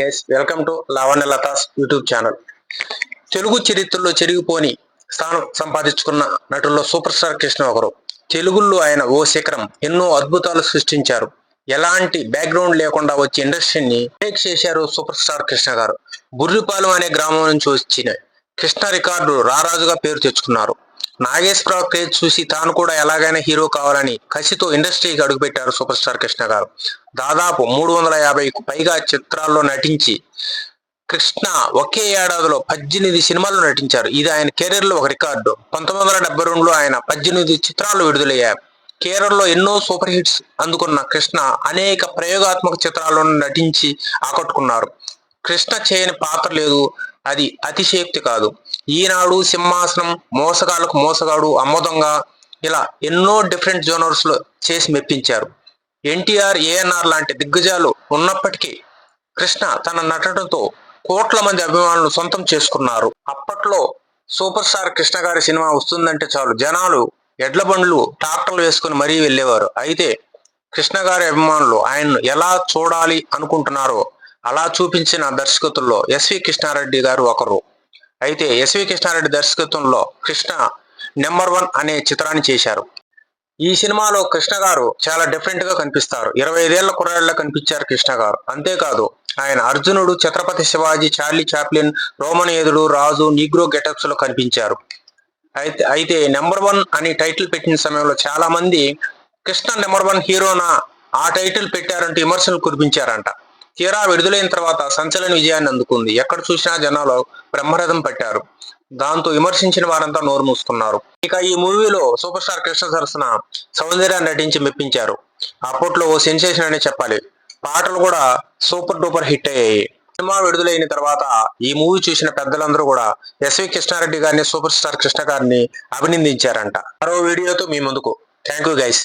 Welcome to Lavanya Latha's YouTube channel Telugu చరిత్రలో చెరిగిపోని స్థానం సంపాదించుకున్న నటుల్లో సూపర్ స్టార్ కృష్ణ ఒకరు. తెలుగులో ఆయన ఓ శిఖరం ఎన్నో అద్భుతాలు సృష్టించారు. ఎలాంటి బ్యాక్గ్రౌండ్ లేకుండా వచ్చి ఇండస్ట్రీని బ్రేక్ చేశారు సూపర్ స్టార్ కృష్ణ గారు. బుర్రిపాలెం అనే గ్రామం నుంచి వచ్చిన కృష్ణ రికార్డు రారాజుగా పేరు తెచ్చుకున్నారు. నాగేశ్వరరావు క్రేజ్ చూసి తాను కూడా ఎలాగైనా హీరో కావాలని కసితో ఇండస్ట్రీకి అడుగుపెట్టారు సూపర్ స్టార్ కృష్ణ గారు. దాదాపు మూడు వందల యాభైకు పైగా చిత్రాల్లో నటించి కృష్ణ ఒకే ఏడాదిలో పద్దెనిమిది సినిమాల్లో నటించారు. ఇది ఆయన కెరీర్లో ఒక రికార్డు. పంతొమ్మిది వందల డెబ్బై రెండులో ఆయన పద్దెనిమిది చిత్రాలు విడుదలయ్యాయి. కేరళలో ఎన్నో సూపర్ హిట్స్ అందుకున్న కృష్ణ అనేక ప్రయోగాత్మక చిత్రాల్లో నటించి ఆకట్టుకున్నారు. కృష్ణ చేయని పాత్ర లేదు. అది అతిశయోక్తి కాదు. ఈనాడు సింహాసనం మోసగాళ్ళకు మోసగాడు అమ్మదొంగ ఇలా ఎన్నో డిఫరెంట్ జోనర్స్లో చేసి మెప్పించారు. ఎన్టీఆర్ ఏఎన్ఆర్ లాంటి దిగ్గజాలు ఉన్నప్పటికీ కృష్ణ తన నటనతో కోట్ల మంది అభిమానులు సొంతం చేసుకున్నారు. అప్పట్లో సూపర్ స్టార్ కృష్ణ గారి సినిమా వస్తుందంటే చాలు. జనాలు ఎడ్ల బండ్లు ట్రాక్టర్లు వేసుకుని మరీ వెళ్ళేవారు. అయితే కృష్ణ గారి అభిమానులు ఆయన్ను ఎలా చూడాలి అనుకుంటున్నారో అలా చూపించిన దర్శకతుల్లో ఎస్వి కృష్ణారెడ్డి గారు ఒకరు. అయితే ఎస్వి కృష్ణారెడ్డి దర్శకత్వంలో కృష్ణ నెంబర్ వన్ అనే చిత్రాన్ని చేశారు. ఈ సినిమాలో కృష్ణ గారు చాలా డిఫరెంట్గా కనిపిస్తారు. ఇరవై ఐదేళ్ళ కుర్రాళ్ళ కనిపించారు కృష్ణ గారు. అంతేకాదు ఆయన అర్జునుడు ఛత్రపతి శివాజీ చార్లీ చాప్లిన్ రోమనేయుడు రాజు నీగ్రో గెటప్స్లో కనిపించారు. అయితే అయితే నెంబర్ వన్ అని టైటిల్ పెట్టిన సమయంలో చాలా మంది కృష్ణ నెంబర్ వన్ హీరోనా ఆ టైటిల్ పెట్టారంటూ విమర్శలు కురిపించారంట. తీరా విడుదలైన తర్వాత సంచలన విజయాన్ని అందుకుంది. ఎక్కడ చూసినా జనాలు బ్రహ్మరథం పట్టారు. దాంతో విమర్శించిన వారంతా నోరు మూసుకున్నారు. ఇక ఈ మూవీలో సూపర్ స్టార్ కృష్ణ సరసన సౌందర్యాన్ని నటించి మెప్పించారు. అప్పట్లో ఓ సెన్సేషన్ అనే చెప్పాలి. పాటలు కూడా సూపర్ డూపర్ హిట్ అయ్యాయి. సినిమా విడుదలైన తర్వాత ఈ మూవీ చూసిన పెద్దలందరూ కూడా ఎస్వి కృష్ణారెడ్డి గారిని సూపర్ స్టార్ కృష్ణ గారిని అభినందించారంట. మరో వీడియోతో మీ ముందుకు. Thank you guys.